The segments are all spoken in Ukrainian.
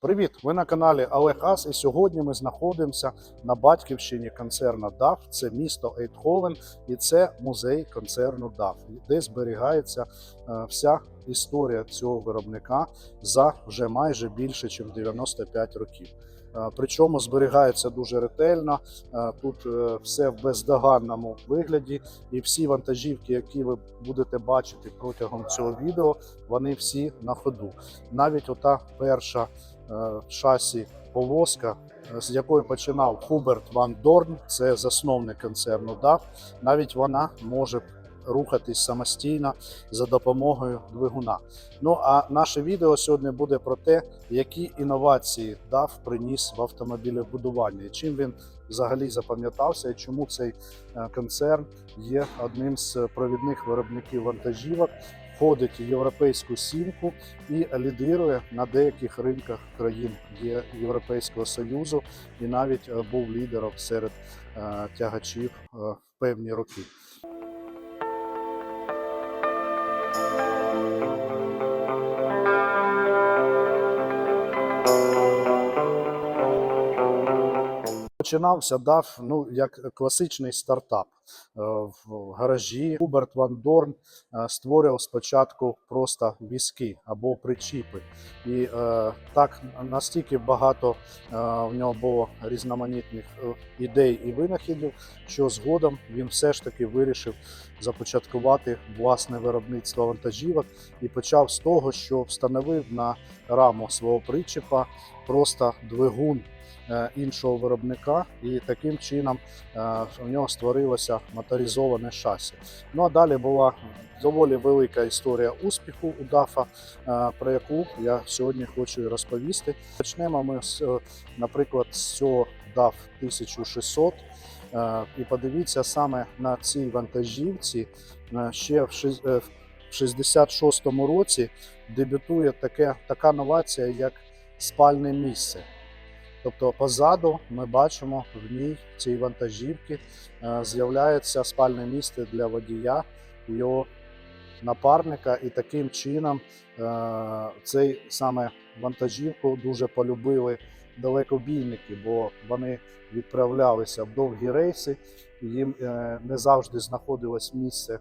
Привіт! Ви на каналі Олег Ас, і сьогодні ми знаходимося на батьківщині концерну DAF. Це місто Ейтховен, і це музей концерну DAF, де зберігається е, вся історія цього виробника за вже майже більше, ніж 95 років. Е, Причому зберігається дуже ретельно. Е, Тут все в бездоганному вигляді, і всі вантажівки, які ви будете бачити протягом цього відео, вони всі на ходу. Навіть ота перша е, шасі повозка, е, з якої починав Хуберт Ван Дорн, це засновник концерну DAF, навіть вона може рухатись самостійно за допомогою двигуна. Ну а наше відео сьогодні буде про те, які інновації DAF приніс в автомобілебудуванні, і чим він взагалі запам'ятався, і чому цей е, концерн є одним з провідних виробників вантажівок входить в європейську сімку і лідирує на деяких ринках країн Європейського Союзу і навіть е, був лідером серед е, тягачів е, в певні роки. Починався DAF ну, як класичний стартап. Е, В гаражі Хуберт Ван Дорн е, створював спочатку просто візки або причіпи. І е, так настільки багато в нього було різноманітних ідей і винахідів, що згодом він все ж таки вирішив започаткувати власне виробництво вантажівок і почав з того, що встановив на раму свого причіпа просто двигун іншого виробника, і таким чином у нього створилося моторизоване шасі. Ну а далі була доволі велика історія успіху у ДАФа, е, про яку я сьогодні хочу розповісти. Почнемо ми з, е, наприклад, з цього DAF 1600. Е, І подивіться саме на цій вантажівці ще в 66-му році дебютує таке, така новація, як спальне місце. Тобто позаду ми бачимо в ній в цій вантажівці е, з'являється спальне місце для водія, його напарника, і таким чином е, цей саме вантажівку дуже полюбили далекобійники, бо вони відправлялися в довгі рейси, їм е, не завжди знаходилось місце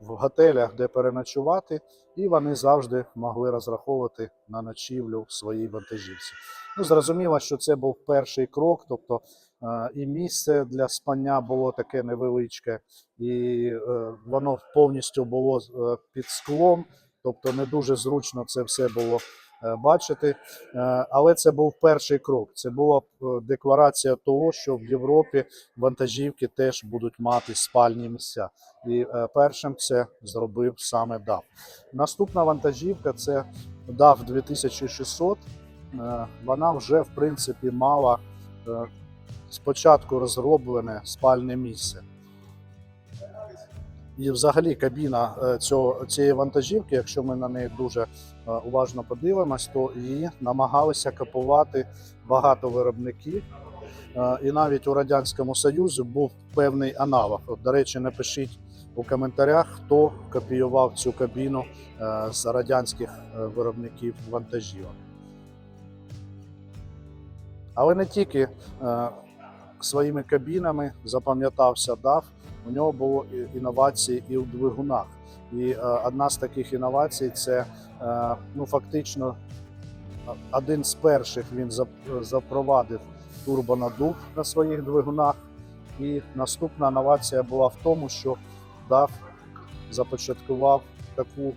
в готелях, де переночувати, і вони завжди могли розраховувати на ночівлю в своїй вантажівці. Ну, зрозуміло, що це був перший крок, тобто е, і місце для спання було таке невеличке, і е, воно повністю було е, під склом, тобто не дуже зручно це все було бачити. Але це був перший крок. Це була декларація того, що в Європі вантажівки теж будуть мати спальні місця. І першим це зробив саме DAF. Наступна вантажівка це DAF 2600. Е, Вона вже в принципі мала е, спочатку розроблене спальне місце. І взагалі кабіна е, цього, цієї вантажівки, якщо ми на неї дуже уважно подивимось, то її намагалися копувати багато виробників. І навіть у Радянському Союзі був певний аналог. От, до речі, напишіть у коментарях, хто копіював цю кабіну з радянських виробників вантажівок. Але не тільки е, своїми кабінами запам'ятався DAF, у нього було інновації і у двигунах. І е, одна з таких інновацій це е, ну, фактично один з перших він запровадив турбонадув на своїх двигунах. І наступна інновація була в тому, що DAF започаткував таку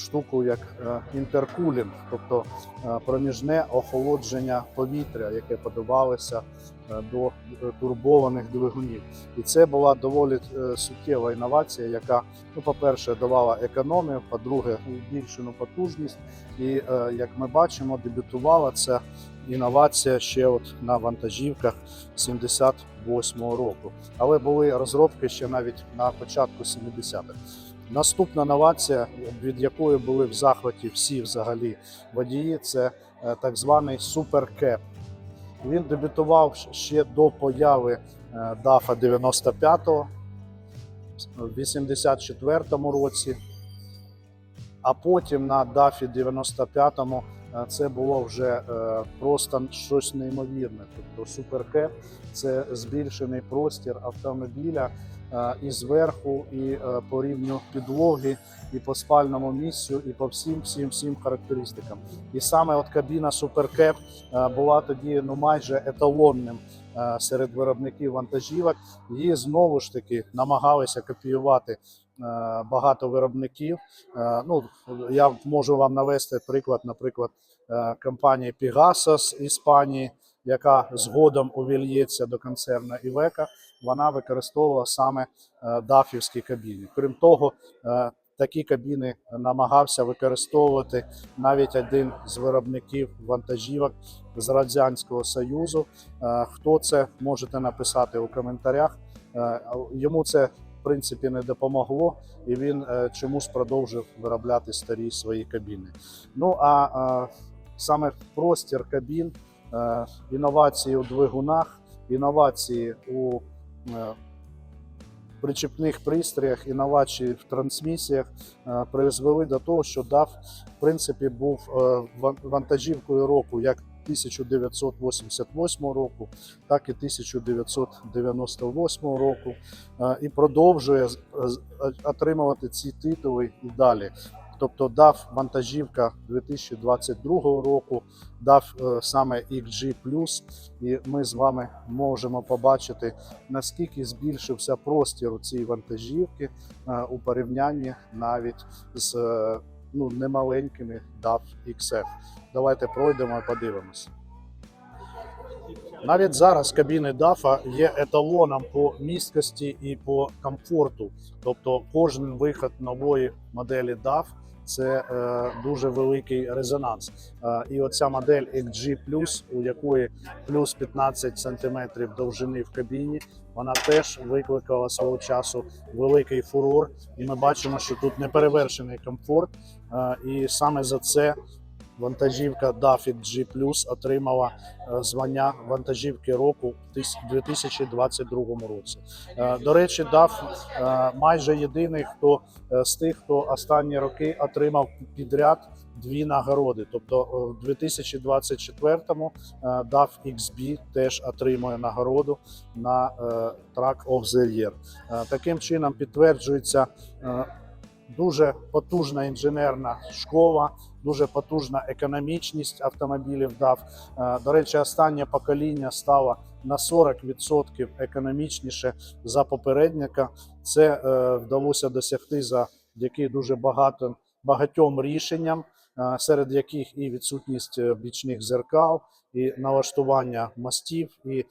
штуку, як е, інтеркулінг, тобто е, проміжне охолодження повітря, яке подавалося е, до турбованих двигунів. І це була доволі суттєва інновація, яка, ну, по-перше, давала економію, по-друге, збільшену потужність. І як ми бачимо, дебютувала ця інновація ще от на вантажівках 78-го року. Але були розробки ще навіть на початку 70-х. Наступна новація, від якої були в захваті всі взагалі водії, це е, так званий суперкеп. Він дебютував ще до появи е, DAF 95-го в 84-му році, а потім на DAF 95-му е, це було вже просто щось неймовірне. Тобто суперкеп це збільшений простір автомобіля і зверху, і е, по рівню підлоги, і по спальному місцю, і по всім всім всім характеристикам. І саме от кабіна Суперкеп е, була тоді ну майже еталонним е, серед виробників вантажівок. Її знову ж таки намагалися копіювати. е, Багато виробників. Е, Ну, я можу вам навести приклад, наприклад, е, компанії Pegasus Іспанії, яка згодом увільється до концерну Івека. Вона використовувала саме е, дафівські кабіни. Крім того, е, такі кабіни намагався використовувати навіть один з виробників вантажівок з Радянського Союзу. Е, Хто це можете написати у коментарях? Йому це в принципі не допомогло, і він чомусь продовжив виробляти старі свої кабіни. Ну а саме простір кабін, інновації у двигунах, інновації у причепних пристроях, інновації в трансмісіях е, призвели до того, що DAF в принципі був е, вантажівкою року як 1988 року, так і 1998 року, е, і продовжує отримувати ці титули і далі. Тобто дав вантажівка 2022 року, дав е, саме XG+, і ми з вами можемо побачити, наскільки збільшився простір у цій вантажівки е, у порівнянні навіть з е, ну, немаленькими DAF XF. Давайте пройдемо і подивимось. Навіть зараз кабіни DAF є еталоном по місткості і по комфорту. Тобто кожен виход нової моделі DAF це е, дуже великий резонанс. Е, і оця модель XG+, у якої плюс 15 см довжини в кабіні, вона теж викликала свого часу великий фурор. І ми бачимо, що тут неперевершений комфорт. Е, і саме за це вантажівка DAF G отримала е, звання вантажівки року тис- 2022 році. Е, До речі, DAF е, майже єдиний, хто з тих, хто останні роки отримав підряд дві нагороди. Тобто в 2024-му е, DAF XB теж отримує нагороду на Track of the Year. Таким чином підтверджується дуже потужна інженерна школа, дуже потужна економічність автомобілів DAF. Е, До речі, останнє покоління стало на 40% економічніше за попередника. Це е, вдалося досягти завдяки дуже багато багатьом рішенням, е, серед яких і відсутність бічних зеркал, і налаштування мостів, і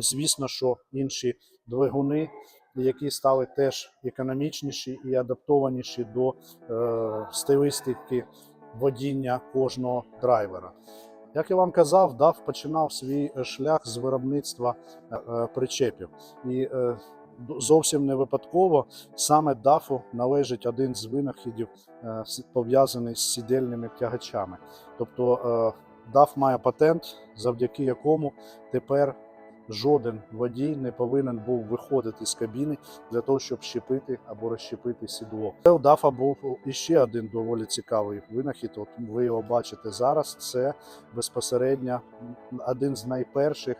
звісно, що інші двигуни, які стали теж економічніші і адаптованіші до е, стилістики водіння кожного драйвера. Як я вам казав, DAF починав свій е, шлях з виробництва е, е, причепів. І е, зовсім не випадково саме DAF належить один з винахідів, е, пов'язаний з сідельними тягачами. Тобто е, DAF має патент, завдяки якому тепер жоден водій не повинен був виходити з кабіни для того, щоб щепити або розщепити сідло. Це у дафа був іще один доволі цікавий винахід. От ви його бачите зараз. Це безпосередньо один з найперших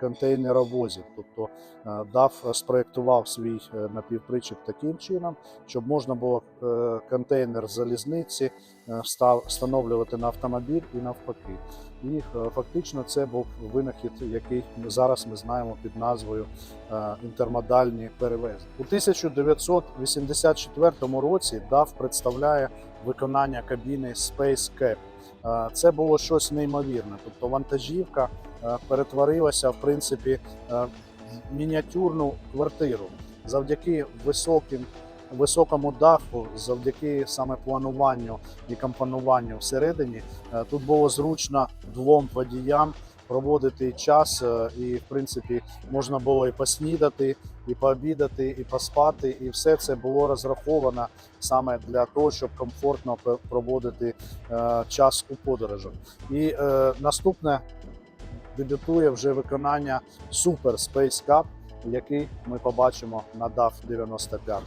контейнеровозів. Тобто е, DAF спроектував свій е, напівпричеп таким чином, щоб можна було е, контейнер залізниці е, встановлювати на автомобіль і навпаки. І е, фактично це був винахід, який ми зараз ми знаємо під назвою е, інтермодальні перевезення. У 1984 році DAF представляє виконання кабіни Space Cap. Е, Це було щось неймовірне. Тобто вантажівка е, перетворилася в принципі е, в мініатюрну квартиру завдяки високим. Високому даху, завдяки саме плануванню і компонуванню всередині, тут було зручно двом водіям проводити час, е, і в принципі можна було і поснідати, і пообідати, і поспати, і все це було розраховано саме для того, щоб комфортно проводити е, час у подорожах. І е, наступне дебютує вже виконання Super Space Cup, який ми побачимо на DAF 95.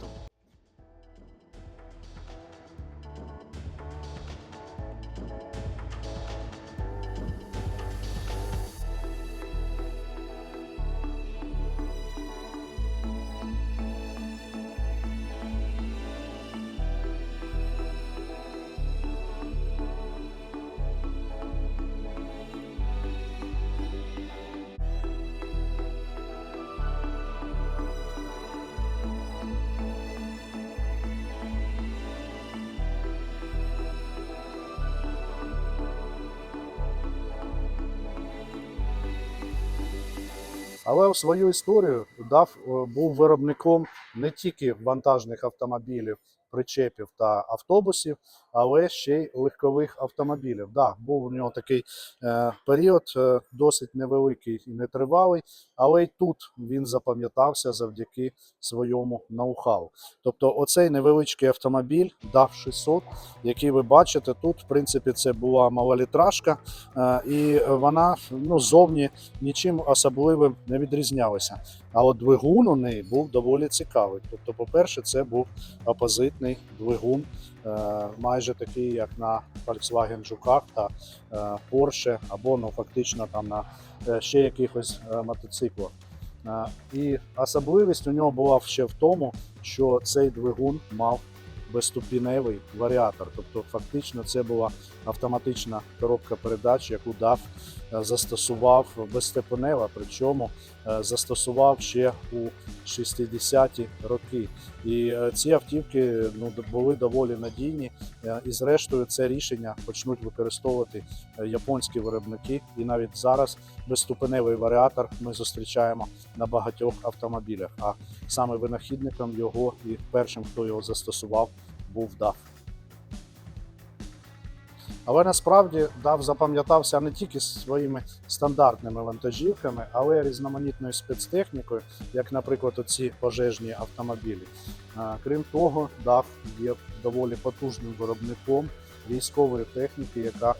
Але в свою історію DAF е, був виробником не тільки вантажних автомобілів, причепів та автобусів, але ще й легкових автомобілів. Да, був у нього такий е, період е, досить невеликий і нетривалий, але й тут він запам'ятався завдяки своєму ноу-хау. Тобто, оцей невеличкий автомобіль DAF 600, який ви бачите тут, в принципі, це була малолітражка, е, і вона ну, зовні нічим особливим не відрізнялася. А от двигун у неї був доволі цікавий. Тобто, по-перше, це був опозитний двигун, е, майже такий, як на Volkswagen Жуках та е, Porsche, або ну, фактично там на е, ще якихось е, мотоциклах. І особливість у нього була ще в тому, що цей двигун мав безступіневий варіатор. Тобто, фактично, це була автоматична коробка передач, яку DAF е, застосував безстепенева, причому е, застосував ще у 60-ті роки. І е, ці автівки ну, були доволі надійні. І зрештою це рішення почнуть використовувати японські виробники. І навіть зараз безступеневий варіатор ми зустрічаємо на багатьох автомобілях. А саме винахідником його і першим, хто його застосував, був DAF. Але насправді DAF запам'ятався не тільки своїми стандартними вантажівками, але й різноманітною спецтехнікою, як, наприклад, оці пожежні автомобілі. Крім того, DAF є доволі потужним виробником військової техніки, яка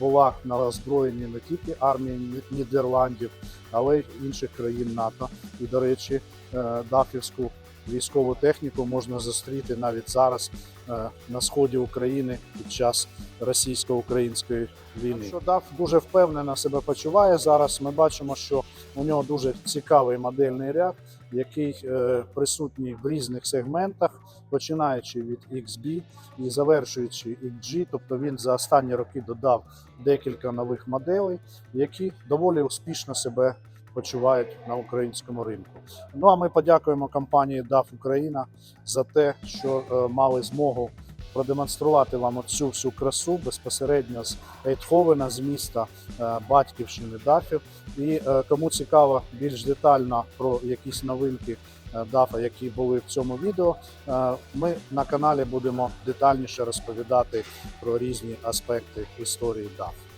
була на озброєнні не тільки армії Нідерландів, але й інших країн НАТО. І, до речі, е, дафівську військову техніку можна зустріти навіть зараз е, на сході України під час російсько-української війни. Що ДАФ дуже впевнено себе почуває зараз. Ми бачимо, що у нього дуже цікавий модельний ряд, який е, присутній в різних сегментах, починаючи від XB і завершуючи XG. Тобто він за останні роки додав декілька нових моделей, які доволі успішно себе почувають на українському ринку. Ну а ми подякуємо компанії DAF Україна за те, що е, мали змогу продемонструвати вам цю всю красу безпосередньо з Ейтховена, з міста е, батьківщини дафів. І е, кому цікаво більш детально про якісь новинки дафа, які були в цьому відео, ми на каналі будемо детальніше розповідати про різні аспекти історії даф.